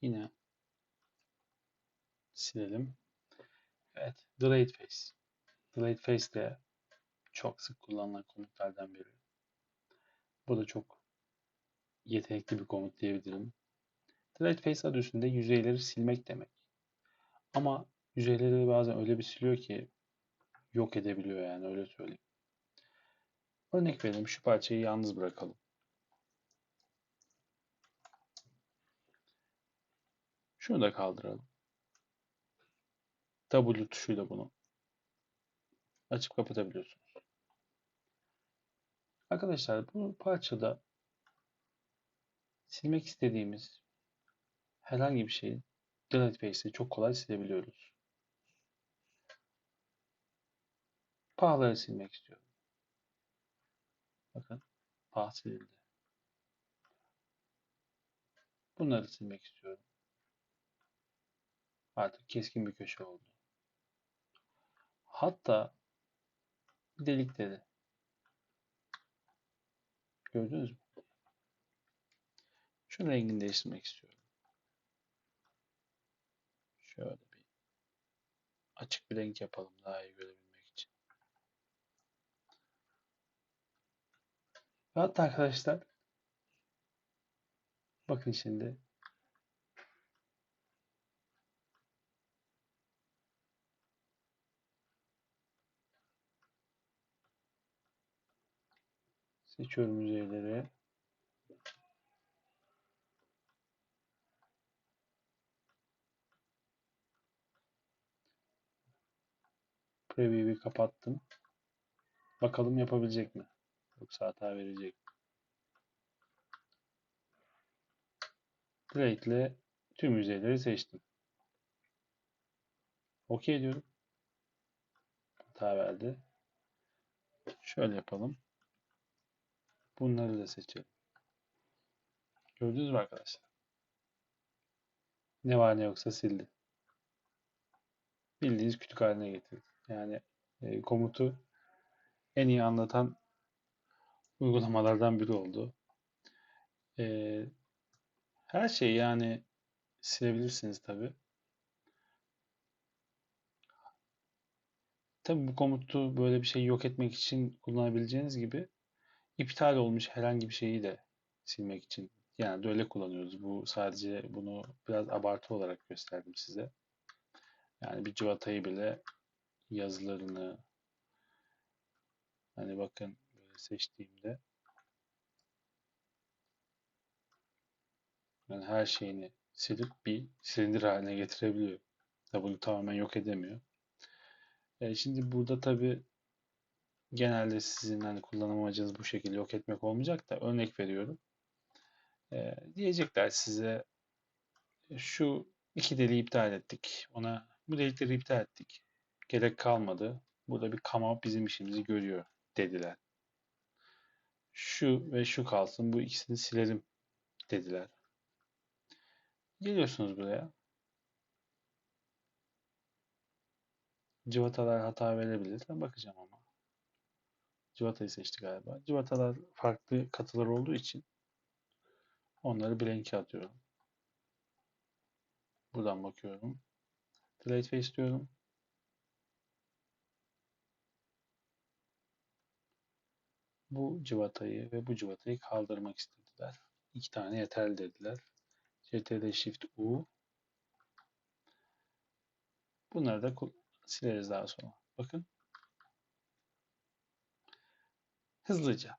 Yine silelim. Evet. Delayed face. Delayed face de çok sık kullanılan komutlardan biri. Bu da çok yetenekli bir komut diyebilirim. Delayed face adı üstünde yüzeyleri silmek demek. Ama yüzeyleri bazen öyle bir siliyor ki yok edebiliyor yani öyle söyleyeyim. Örnek verelim şu parçayı yalnız bırakalım. Şunu da kaldıralım. W tuşuyla bunu açıp kapatabiliyorsunuz. Arkadaşlar bu parçada silmek istediğimiz herhangi bir şeyi Delete Face'de çok kolay silebiliyoruz. Pahları silmek istiyorum. Bakın pah silindi. Bunları silmek istiyorum. Artık keskin bir köşe oldu. Hatta delikleri. Gördünüz mü? Şu rengini değiştirmek istiyorum. Şöyle bir açık bir renk yapalım daha iyi görebilmek için. Hatta arkadaşlar bakın şimdi seçiyorum yüzeyleri. Preview'i kapattım. Bakalım yapabilecek mi? Yoksa hata verecek mi? Plate ile tüm yüzeyleri seçtim. OK diyorum. Hata verdi. Şöyle yapalım. Bunları da seçelim. Gördünüz mü arkadaşlar? Ne var ne yoksa sildi. Bildiğiniz kütük haline getirdi. Yani e, komutu en iyi anlatan uygulamalardan biri oldu. E, her şeyi yani silebilirsiniz tabi. Tabi bu komutu böyle bir şey yok etmek için kullanabileceğiniz gibi iptal olmuş herhangi bir şeyi de silmek için yani öyle kullanıyoruz. Bu sadece bunu biraz abartı olarak gösterdim size. Yani bir civatayı bile yazılarını hani bakın böyle seçtiğimde yani her şeyini silip bir silindir haline getirebiliyor. Tabi bunu tamamen yok edemiyor. E şimdi burada tabi genelde sizin hani kullanım amacınız bu şekilde yok etmek olmayacak da örnek veriyorum. E, diyecekler size şu iki deliği iptal ettik. Ona bu delikleri iptal ettik. Gerek kalmadı. Burada bir come bizim işimizi görüyor dediler. Şu ve şu kalsın. Bu ikisini silelim dediler. Geliyorsunuz buraya. Civatalar hata verebilir. Ben bakacağım ama. Civatayı seçti galiba. Civatalar farklı katılar olduğu için onları blanke atıyorum. Buradan bakıyorum. Delete face diyorum. Bu civatayı ve bu civatayı kaldırmak istediler. İki tane yeterli dediler. CTRL Shift U. Bunları da sileriz daha sonra. Bakın. Hızlıca.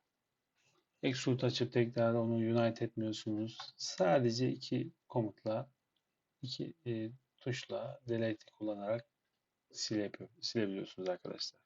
Extrude açıp tekrar onu unite etmiyorsunuz. Sadece iki komutla, iki e, tuşla delete kullanarak silebiliyorsunuz arkadaşlar.